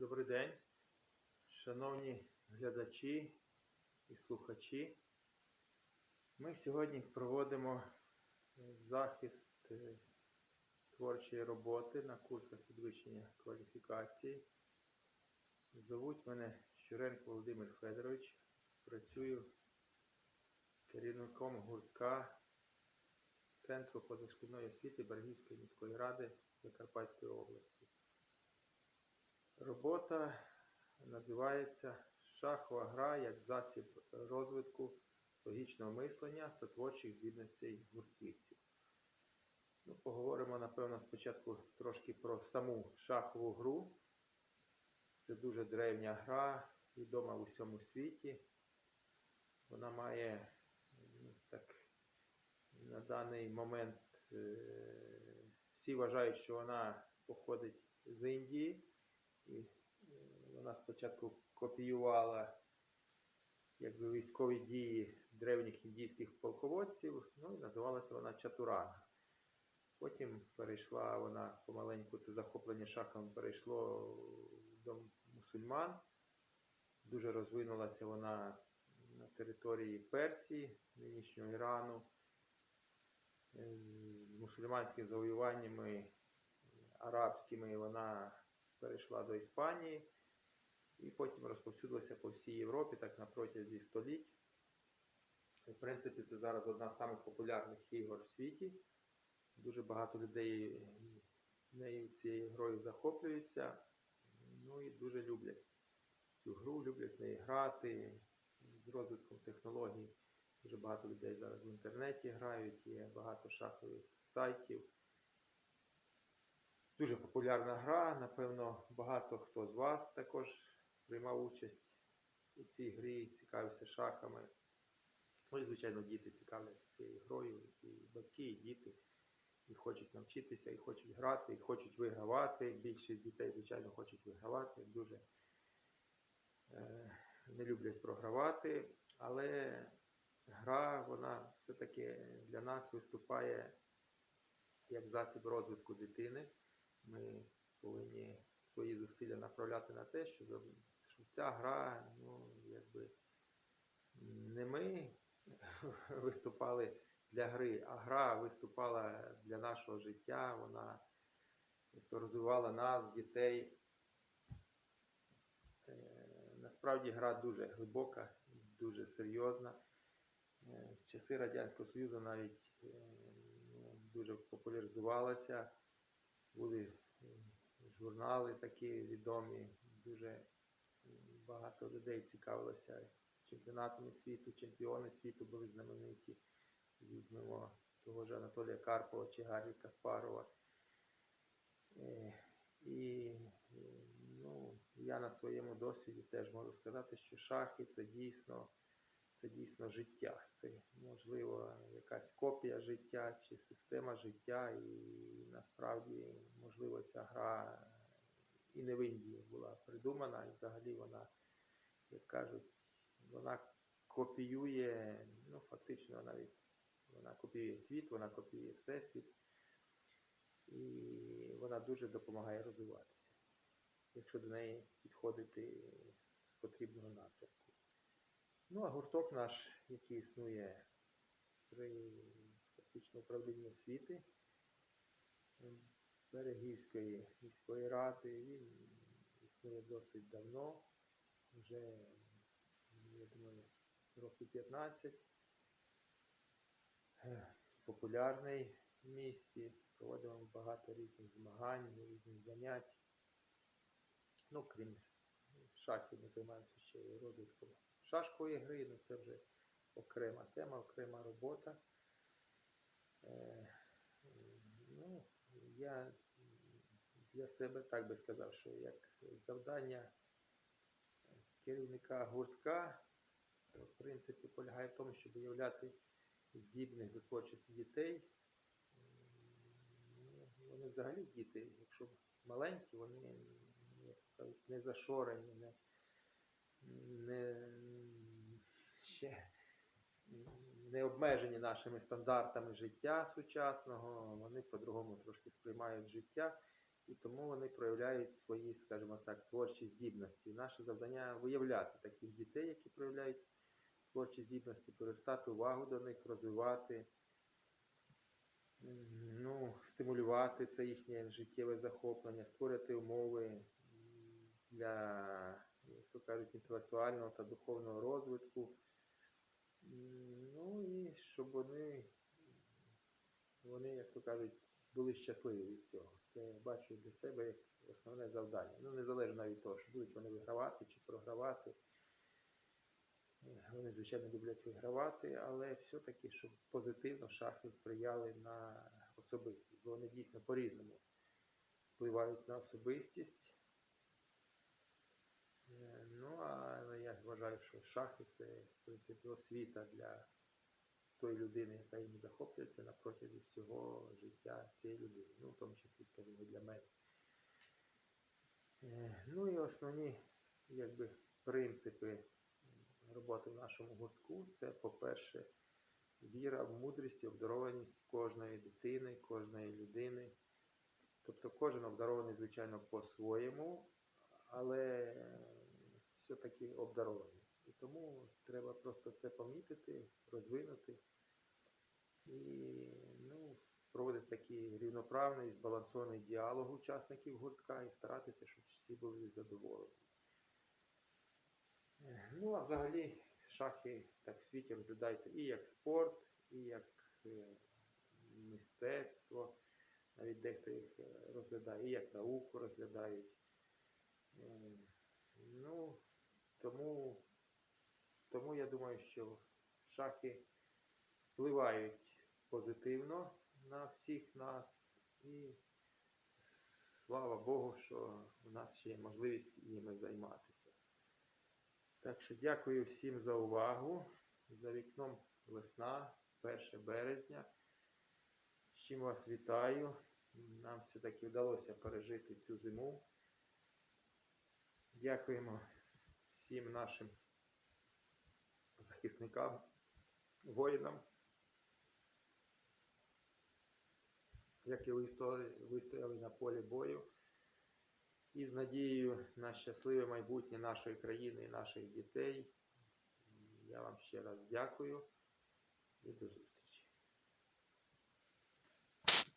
Добрий день, шановні глядачі і слухачі. Ми сьогодні проводимо захист е, творчої роботи на курсах підвищення кваліфікації. Зовуть мене Щуренко Володимир Федорович. Працюю керівником гуртка Центру позашкільної освіти Бергівської міської ради Закарпатської області. Робота називається Шахова гра як засіб розвитку логічного мислення та творчих здібностей гуртківців. Ну, поговоримо, напевно, спочатку трошки про саму шахову гру. Це дуже древня гра, відома в усьому світі. Вона має ну, так, на даний момент е, всі вважають, що вона походить з Індії. Е, вона спочатку копіювала якби, військові дії древніх індійських полководців, ну і називалася вона Чатуранга. Потім перейшла вона помаленьку, це захоплення шахом перейшло до мусульман. Дуже розвинулася вона на території Персії, нинішнього Ірану. З мусульманськими завоюваннями арабськими вона перейшла до Іспанії і потім розповсюдилася по всій Європі, так на протязі століть. В принципі, це зараз одна з самих популярних ігор в світі. Дуже багато людей нею цією грою захоплюються. Ну і дуже люблять цю гру, люблять в неї грати з розвитком технологій. Дуже багато людей зараз в інтернеті грають, є багато шахових сайтів. Дуже популярна гра. Напевно, багато хто з вас також приймав участь у цій грі, цікавився шахами. Ну і, звичайно, діти цікавляться цією грою, і батьки, і діти. І хочуть навчитися, і хочуть грати, і хочуть вигравати. Більшість дітей, звичайно, хочуть вигравати. Дуже е, не люблять програвати. Але гра, вона все-таки для нас виступає як засіб розвитку дитини. Ми повинні свої зусилля направляти на те, щоб ця гра, ну, якби не ми виступали для гри, а гра виступала для нашого життя, вона тобто, розвивала нас, дітей. Е, Насправді гра дуже глибока, дуже серйозна. Е, часи Радянського Союзу навіть е, ну, дуже популяризувалася. Були е, журнали такі відомі, дуже багато людей цікавилося чемпіонатами світу, чемпіони світу були знамениті. Візьмемо того ж Анатолія Карпова чи Гаррі Каспарова. Е, І е, ну, я на своєму досвіді теж можу сказати, що шахи це дійсно, це дійсно життя. Це можливо якась копія життя чи система життя. І насправді, можливо, ця гра і не в Індії була придумана, і взагалі вона, як кажуть, вона копіює, ну фактично навіть вона копіює світ, вона копіює всесвіт. І вона дуже допомагає розвиватися, якщо до неї підходити з потрібного напрямку. Ну, а гурток наш, який існує при фактично управлінні освіти Берегівської міської ради, він існує досить давно, вже, я думаю, років 15. Е, Популярний в місті, проводимо багато різних змагань, різних занять. Ну, крім шахів, ми займаємося ще і розвитком шашкової гри, ну це вже окрема тема, окрема робота. Е, ну, я для себе так би сказав, що як завдання керівника гуртка, в принципі, полягає в тому, щоб виявляти здібних до творчості дітей. Ну, Вони взагалі діти, якщо маленькі, вони не зашорені, не, ще не обмежені нашими стандартами життя сучасного, вони по-другому трошки сприймають життя. і тому вони проявляють свої, скажімо так, творчі здібності. Наше завдання виявляти таких дітей, які проявляють творчі здібності, привертати увагу до них, розвивати, ну, стимулювати це їхнє життєве захоплення, створювати умови для, як то кажуть, інтелектуального та духовного розвитку. Ну і щоб вони, вони, як то кажуть, були щасливі від цього. Це я бачу для себе як основне завдання. Ну, незалежно від того, що будуть вони вигравати чи програвати. Вони, звичайно, люблять вигравати, але все-таки, щоб позитивно шахи вприяли на особистість, бо вони дійсно по-різному впливають на особистість. Е, Ну, а я вважаю, що шахи це, в принципі, освіта для тої людини, яка їм захоплюється на протязі всього життя цієї людини. Ну, в тому числі, скажімо, для мене. Е, Ну і основні якби, принципи роботи в нашому гуртку це, по-перше, віра в мудрість і обдарованість кожної дитини, кожної людини. Тобто кожен обдарований, звичайно, по-своєму, але все-таки обдарований. І тому треба просто це помітити, розвинути і ну, проводити такий рівноправний, збалансований діалог учасників гуртка і старатися, щоб всі були задоволені. Ну, а взагалі шахи так в світі розглядаються і як спорт, і як е, мистецтво. Навіть дехто їх е, розглядає, і як науку розглядають. Ну, тому, тому я думаю, що шахи впливають позитивно на всіх нас. І слава Богу, що у нас ще є можливість ними займатися. Так що дякую всім за увагу. За вікном весна, 1 березня. З чим вас вітаю. Нам все-таки вдалося пережити цю зиму. Дякуємо всім нашим захисникам, воїнам, які вистояли, на полі бою. І з надією на щасливе майбутнє нашої країни і наших дітей. Я вам ще раз дякую і до зустрічі.